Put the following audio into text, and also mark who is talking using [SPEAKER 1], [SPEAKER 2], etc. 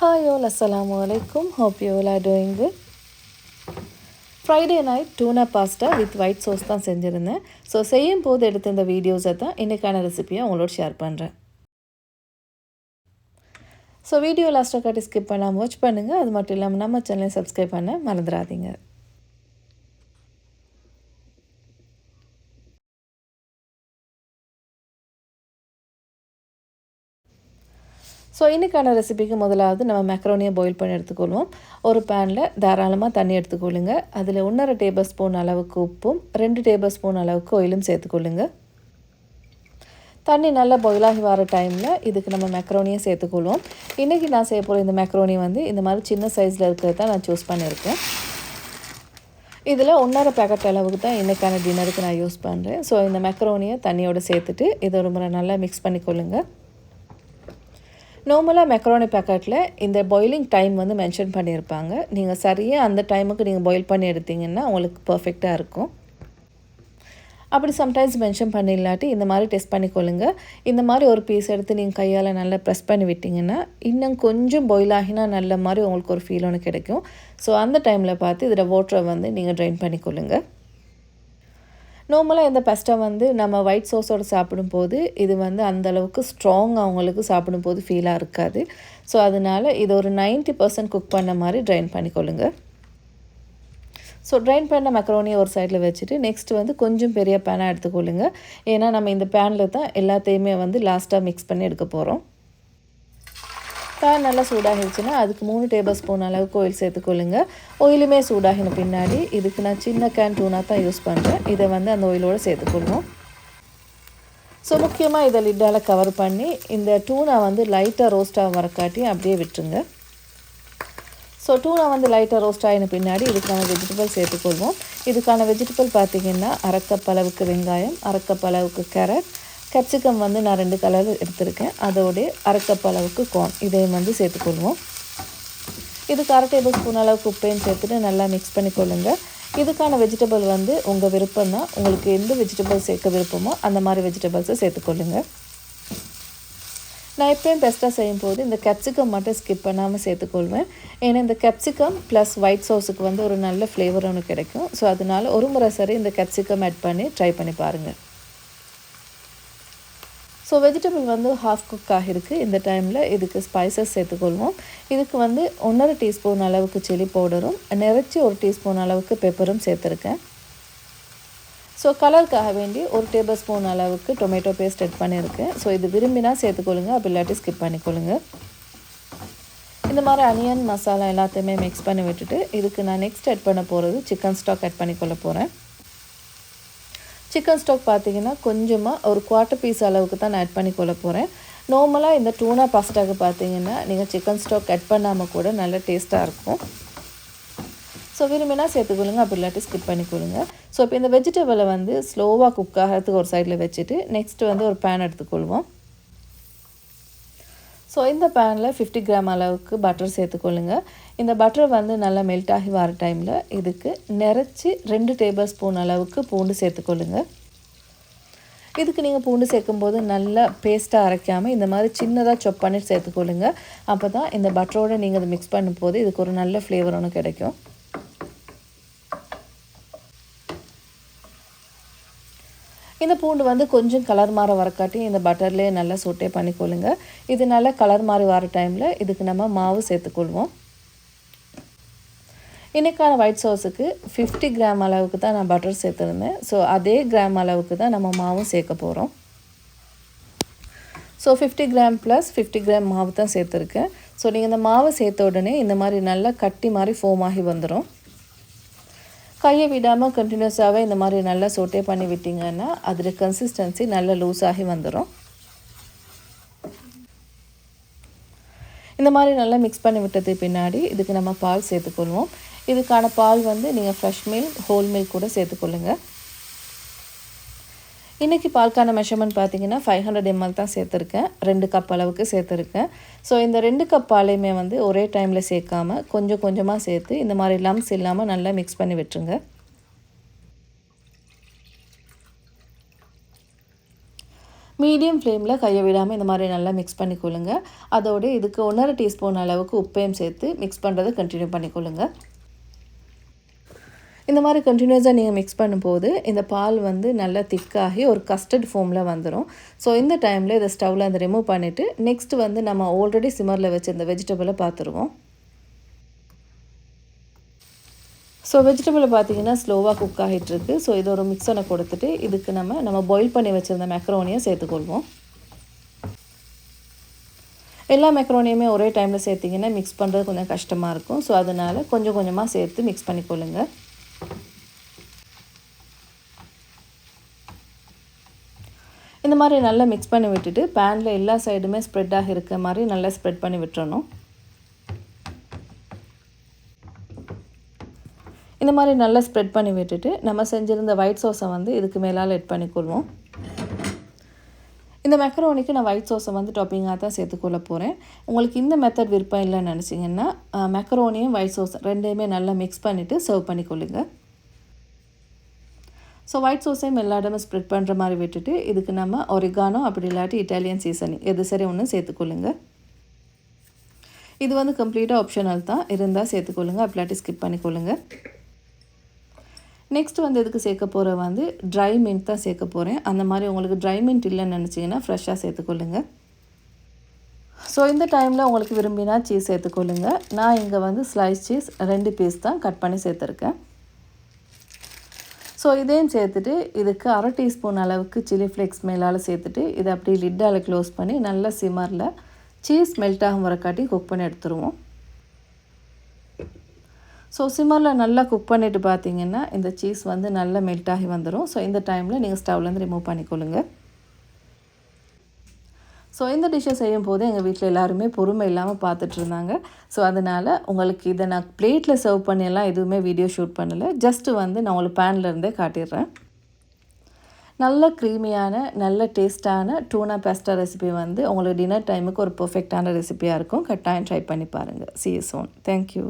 [SPEAKER 1] Hi ஓல் அஸ்லாம் வலைக்கும் hope you are doing good Friday night tuna pasta with white sous தான் செஞ்சுருந்தேன். So செய்யும் போது எடுத்த இந்த வீடியோஸை தான் இன்றைக்கான ரெசிபியை உங்களோட ஷேர் பண்ணுறேன் ஸோ வீடியோ லாஸ்ட்டாக காட்டி ஸ்கிப் பண்ணாமல் வாட்ச் பண்ணுங்கள் அது மட்டும் இல்லாமல் நம்ம சேனலை சப்ஸ்கிரைப் பண்ண மறந்துடாதீங்க. ஸோ இன்றைக்கான ரெசிபிக்கு முதலாவது நம்ம மெக்ரோனியை பாயில் பண்ணி எடுத்துக்கொள்வோம். ஒரு பேனில் தாராளமாக தண்ணி எடுத்துக்கொள்ளுங்க. அதில் ஒன்றரை டேபிள் ஸ்பூன் அளவுக்கு உப்பும் ரெண்டு டேபிள் ஸ்பூன் அளவுக்கு ஆயிலும் சேர்த்துக்கொள்ளுங்க. தண்ணி நல்லா பாயிலாகி வர டைமில் இதுக்கு நம்ம மெக்ரோனியை சேர்த்துக்கொள்வோம். இன்றைக்கி நான் செய்ய போகிற இந்த மெக்ரோனி வந்து இந்த மாதிரி சின்ன சைஸில் இருக்கிறது தான் நான் சூஸ் பண்ணியிருக்கேன். இதில் ஒன்றரை பேக்கெட் அளவுக்கு தான் இன்றைக்கான டின்னருக்கு நான் யூஸ் பண்ணுறேன் ஸோ இந்த மெக்ரோனியை தண்ணியோடு சேர்த்துட்டு இதை ஒரு முறை நல்லா மிக்ஸ் பண்ணிக்கொள்ளுங்கள் நார்மலாக மெக்கரோனி பேக்கெட்டில் இந்த பாயிலிங் டைம் வந்து மென்ஷன் பண்ணியிருப்பாங்க. நீங்கள் சரியாக அந்த டைமுக்கு நீங்கள் பாயில் பண்ணி எடுத்தீங்கன்னா உங்களுக்கு பர்ஃபெக்டாக இருக்கும். அப்படி சம்டைம்ஸ் மென்ஷன் பண்ணிடலாட்டி இந்த மாதிரி டெஸ்ட் பண்ணிக்கொள்ளுங்க இந்த மாதிரி ஒரு பீஸ் எடுத்து நீங்கள் கையால் நல்லா ப்ரெஸ் பண்ணி விட்டிங்கன்னா இன்னும் கொஞ்சம் பாயில் ஆகினா நல்ல மாதிரி உங்களுக்கு ஒரு ஃபீல் ஒன்று கிடைக்கும். ஸோ அந்த டைமில் பார்த்து இதில் வாட்டரை வந்து நீங்கள் ட்ரைன் பண்ணிக்கொள்ளுங்கள் நார்மலாக இந்த பெஸ்ட்டை வந்து நம்ம ஒயிட் சோஸோடு சாப்பிடும்போது இது வந்து அந்தளவுக்கு ஸ்ட்ராங் அவங்களுக்கு சாப்பிடும்போது ஃபீலாக இருக்காது. ஸோ அதனால் இது ஒரு நைன்ட்டி பர்சன்ட் குக் பண்ண மாதிரி ட்ரைன் பண்ணிக்கொள்ளுங்க. ஸோ ட்ரைன் பண்ண மெக்ரோனியை ஒரு சைடில் வச்சுட்டு நெக்ஸ்ட் வந்து கொஞ்சம் பெரிய பேனாக எடுத்துக்கொள்ளுங்க. ஏன்னா நம்ம இந்த பேனில் தான் எல்லாத்தையுமே வந்து லாஸ்ட்டாக மிக்ஸ் பண்ணி எடுக்க போகிறோம் பேன் நல்லா சூடாகிடுச்சுன்னா அதுக்கு மூணு டேபிள் ஸ்பூன் அளவுக்கு ஆயில் சேர்த்துக்கொள்ளுங்க. ஆயிலுமே சூடாகின பின்னாடி இதுக்கு நான் சின்ன கேன் டூனா தான் யூஸ் பண்ணுறேன் இதை வந்து அந்த ஆயிலோடு சேர்த்துக்கொள்வோம். ஸோ முக்கியமாக இதை லிட்டால் கவர் பண்ணி இந்த டூனா வந்து லைட்டாக ரோஸ்ட்டாக வரக்காட்டி அப்படியே விட்டுருங்க. ஸோ டூனா வந்து லைட்டாக ரோஸ்ட் ஆகின பின்னாடி இதுக்கான வெஜிடபிள் சேர்த்துக்கொள்வோம். இதுக்கான வெஜிடபிள் பார்த்திங்கன்னா அரைக்கப் அளவுக்கு வெங்காயம் அரைக்கப் அளவுக்கு கேரட் கேப்சிகம் வந்து நான் ரெண்டு கலர் எடுத்திருக்கேன். அதோடைய அரைக்கப் அளவுக்கு கார்ன் இதையும் வந்து சேர்த்துக்கொள்வோம் இதுக்கு அரை டேபிள் ஸ்பூன் அளவுக்கு உப்பையும் சேர்த்துட்டு நல்லா மிக்ஸ் பண்ணிக்கொள்ளுங்க இதுக்கான வெஜிடபிள் வந்து உங்கள் விருப்பம் தான். உங்களுக்கு எந்த வெஜிடபிள் சேர்க்க விருப்பமோ அந்த மாதிரி வெஜிடபிள்ஸை சேர்த்துக்கொள்ளுங்க நான் எப்பயும் பெஸ்ட்டாக செய்யும் போது இந்த கேப்சிகம் மட்டும் ஸ்கிப் பண்ணாமல் சேர்த்துக்கொள்வேன் ஏன்னா இந்த கேப்சிகம் ப்ளஸ் ஒயிட் சோஸுக்கு வந்து ஒரு நல்ல ஃப்ளேவர் ஒன்று கிடைக்கும். ஸோ அதனால் ஒரு முறை சரி இந்த கேப்சிகம் ஆட் பண்ணி ட்ரை பண்ணி பாருங்கள் ஸோ வெஜிடபிள் வந்து ஹாஃப் குக் ஆகிருக்கு இந்த டைமில் இதுக்கு ஸ்பைசஸ் சேர்த்துக்கொள்வோம். இதுக்கு வந்து ஒன்றரை டீஸ்பூன் அளவுக்கு சில்லி பவுடரும் நிறச்சி ஒரு டீஸ்பூன் அளவுக்கு பெப்பரும் சேர்த்துருக்கேன். ஸோ கலருக்காக வேண்டி ஒரு டேபிள் ஸ்பூன் அளவுக்கு டொமேட்டோ பேஸ்ட் எட் பண்ணியிருக்கேன். ஸோ இது விரும்பினா சேர்த்துக்கொள்ளுங்க அப்படி இல்லாட்டி ஸ்கிப் பண்ணிக்கொள்ளுங்க. இந்த மாதிரி அனியன் மசாலா எல்லாத்தையுமே மிக்ஸ் பண்ணி விட்டுட்டு இதுக்கு நான் நெக்ஸ்ட் ஆட் பண்ண போகிறது சிக்கன் ஸ்டாக் ஆட் பண்ணிக்கொள்ள போகிறேன் சிக்கன் ஸ்டாக் பார்த்தீங்கன்னா கொஞ்சமாக ஒரு குவார்ட்டர் பீஸ் அளவுக்கு தான் நான் ஆட் பண்ணி கொள்ள போகிறேன் நார்மலாக இந்த டூனா பாஸ்டாக்கு பார்த்தீங்கன்னா நீங்கள் சிக்கன் ஸ்டாக் கட் பண்ணாமல் கூட நல்ல டேஸ்ட்டாக இருக்கும். ஸோ விரும்பினா சேர்த்துக்கொள்ளுங்க. அப்படி இல்லாட்டி ஸ்கிப் பண்ணிக்கொள்ளுங்க ஸோ இப்போ இந்த வெஜிடபிளை வந்து ஸ்லோவாக குக் ஆகிறதுக்கு ஒரு சைடில் வச்சுட்டு நெக்ஸ்ட் வந்து ஒரு பேன் எடுத்துக்கொள்வோம். ஸோ இந்த பேனில் ஃபிஃப்டி கிராம் அளவுக்கு பட்டர் சேர்த்துக்கொள்ளுங்க. இந்த பட்டர் வந்து நல்லா மெல்ட் ஆகி வர டைமில் இதுக்கு நிறச்சி ரெண்டு டேபிள் ஸ்பூன் அளவுக்கு பூண்டு சேர்த்துக்கொள்ளுங்க. இதுக்கு நீங்கள் பூண்டு சேர்க்கும்போது நல்லா பேஸ்ட்டாக அரைக்காமல் இந்த மாதிரி சின்னதாக சொப் பண்ணி சேர்த்துக்கொள்ளுங்க. அப்போ தான் இந்த பட்டரோடு நீங்கள் அதை மிக்ஸ் பண்ணும்போது இதுக்கு ஒரு நல்ல ஃப்ளேவர் ஒன்று கிடைக்கும். இந்த பூண்டு வந்து கொஞ்சம் கலர் மாற வரக்காட்டி இந்த பட்டர்லேயே நல்லா சொட்டே பண்ணிக்கொள்ளுங்க. இது நல்லா கலர் மாறி வர டைமில் இதுக்கு நம்ம மாவு சேர்த்துக்கொள்வோம். இன்றைக்கான ஒயிட் சாஸுக்கு ஃபிஃப்டி கிராம் அளவுக்கு தான் நான் பட்டர் சேர்த்துருந்தேன். ஸோ அதே கிராம் அளவுக்கு தான் நம்ம மாவும் சேர்க்க போகிறோம் so fifty gram plus fifty gram மாவு தான் சேர்த்துருக்கேன். ஸோ நீங்கள் இந்த மாவை சேர்த்த உடனே இந்த மாதிரி நல்லா கட்டி மாதிரி ஃபோம் ஆகி வந்துடும் கையை விடாமல் கண்டினியூஸாகவே இந்த மாதிரி நல்லா சோட்டே பண்ணி விட்டிங்கன்னா அதில் கன்சிஸ்டன்சி நல்லா லூஸ் ஆகி வந்துடும் இந்த மாதிரி நல்லா மிக்ஸ் பண்ணி விட்டது பின்னாடி இதுக்கு நம்ம பால் சேர்த்துக்கொள்வோம். இதுக்கான பால் வந்து நீங்கள் ஃப்ரெஷ் மில்க் ஹோல் மில்க் கூட சேர்த்துக்கொள்ளுங்க. இன்றைக்கி பால்க்கான மெஷர்மெண்ட் பார்த்தீங்கன்னா ஃபைவ் ஹண்ட்ரட் எம்எல் தான் சேர்த்துருக்கேன். ரெண்டு கப் அளவுக்கு சேர்த்துருக்கேன். ஸோ இந்த ரெண்டு கப் பாலையுமே வந்து ஒரே டைமில் சேர்க்காமல் கொஞ்சம் கொஞ்சமாக சேர்த்து இந்த மாதிரி லம்ஸ் இல்லாமல் நல்லா மிக்ஸ் பண்ணி விட்டுருங்க. மீடியம் ஃப்ளேமில் கையை விடாமல் இந்த மாதிரி நல்லா மிக்ஸ் பண்ணிக்கொள்ளுங்க. அதோடு இதுக்கு ஒன்றரை டீஸ்பூன் அளவுக்கு உப்பையும் சேர்த்து மிக்ஸ் பண்ணுறதை கண்டினியூ பண்ணிக்கொள்ளுங்கள் இந்த மாதிரி கண்டினியூஸாக நீங்கள் மிக்ஸ் பண்ணும்போது இந்த பால் வந்து நல்லா திக்காகி ஒரு கஸ்டர்ட் ஃபோமில் வந்துடும் ஸோ இந்த டைமில் இதை ஸ்டவ்வில் அந்த ரிமூவ் பண்ணிவிட்டு நெக்ஸ்ட் வந்து நம்ம ஆல்ரெடி சிம்மரில் வச்சுருந்த வெஜிடபிளை பார்த்துருவோம். ஸோ வெஜிடபிளை பார்த்தீங்கன்னா ஸ்லோவாக குக் ஆகிட்டுருக்கு ஸோ இது ஒரு மிக்சனை கொடுத்துட்டு இதுக்கு நம்ம நம்ம பாயில் பண்ணி வச்சுருந்த மெக்ரோனியை சேர்த்துக்கொள்வோம். எல்லா மெக்ரோனியுமே ஒரே டைமில் சேர்த்திங்கன்னா மிக்ஸ் பண்ணுறது கொஞ்சம் கஷ்டமாக இருக்கும். ஸோ அதனால் கொஞ்சம் கொஞ்சமாக சேர்த்து மிக்ஸ் பண்ணிக்கொள்ளுங்கள் மாதிரி நல்லா மிக்ஸ் பண்ணி விட்டுட்டு பேனில் எல்லா சைடுமே ஸ்ப்ரெட்டாக இருக்க மாதிரி நல்லா ஸ்ப்ரெட் பண்ணி விட்டுறணும். இந்த மாதிரி நல்லா ஸ்ப்ரெட் பண்ணி விட்டுட்டு நம்ம செஞ்சுருந்த ஒயிட் சோஸை வந்து இதுக்கு மேலால் எட் பண்ணிக்கொள்வோம் இந்த மெக்கரோனிக்கு நான் ஒயிட் சோஸை வந்து டாப்பிங்காக தான் சேர்த்துக்கொள்ள போகிறேன் உங்களுக்கு இந்த மெத்தட் விருப்பம் இல்லைன்னு நினச்சிங்கன்னா மெக்கரோனியும் ஒயிட் சோஸ் ரெண்டையுமே நல்லா மிக்ஸ் பண்ணிவிட்டு சர்வ் பண்ணிக்கொள்ளுங்கள் ஸோ ஒயிட் சோஸையும் எல்லா இடமும் ஸ்ப்ரெட் பண்ணுற மாதிரி விட்டுட்டு இதுக்கு நம்ம ஒரிகானோ அப்படி இல்லாட்டி இட்டாலியன் சீசனிங் எது சரி ஒன்று சேர்த்துக்கொள்ளுங்க. இது வந்து கம்ப்ளீட்டாக ஆப்ஷனல் தான். இருந்தால் சேர்த்துக்கொள்ளுங்க. அப்படி இல்லாட்டி ஸ்கிப் பண்ணிக்கொள்ளுங்க. நெக்ஸ்ட் வந்து எதுக்கு சேர்க்க போகிற வந்து ட்ரை மின்ட் தான் சேர்க்க போகிறேன் அந்த மாதிரி உங்களுக்கு ட்ரை மின்ட் இல்லைன்னு நினச்சிங்கன்னா ஃப்ரெஷ்ஷாக சேர்த்துக்கொள்ளுங்க. ஸோ இந்த டைமில் உங்களுக்கு விரும்பினா சீஸ் சேர்த்துக்கொள்ளுங்க. நான் இங்கே வந்து ஸ்லைஸ் சீஸ் ரெண்டு பீஸ் தான் கட் பண்ணி சேர்த்துருக்கேன். ஸோ இதையும் சேர்த்துட்டு இதுக்கு அரை டீஸ்பூன் அளவுக்கு சில்லி ஃப்ளேக்ஸ் மேலால் சேர்த்துட்டு இதை அப்படியே லிட்டால் க்ளோஸ் பண்ணி நல்லா சிம்மரில் சீஸ் மெல்ட் ஆகும் வரக்காட்டி குக் பண்ணி எடுத்துருவோம். ஸோ சிம்மரில் நல்லா குக் பண்ணிவிட்டு பார்த்தீங்கன்னா இந்த சீஸ் வந்து நல்லா மெல்ட் ஆகி வந்துடும் ஸோ இந்த டைமில் நீங்கள் ஸ்டவ்லேருந்து ரிமூவ் பண்ணிக்கொள்ளுங்கள் ஸோ இந்த டிஷ்ஷை செய்யும் போது எங்கள் வீட்டில் எல்லாருமே பொறுமை இல்லாமல் பார்த்துட்டு இருந்தாங்க ஸோ அதனால் உங்களுக்கு இதை நான் பிளேட்டில் சர்வ் பண்ணியெல்லாம் எதுவுமே வீடியோ ஷூட் பண்ணலை. ஜஸ்ட்டு வந்து நான் உங்களுக்கு பேனில் இருந்தே காட்டிடுறேன். நல்ல க்ரீமியான நல்ல டேஸ்ட்டான டூனா பேஸ்டா ரெசிபி வந்து உங்களுக்கு டின்னர் டைமுக்கு ஒரு பர்ஃபெக்டான ரெசிபியாக இருக்கும். கட்டாயம் ட்ரை பண்ணி பாருங்கள் சி சோன் தேங்க்யூ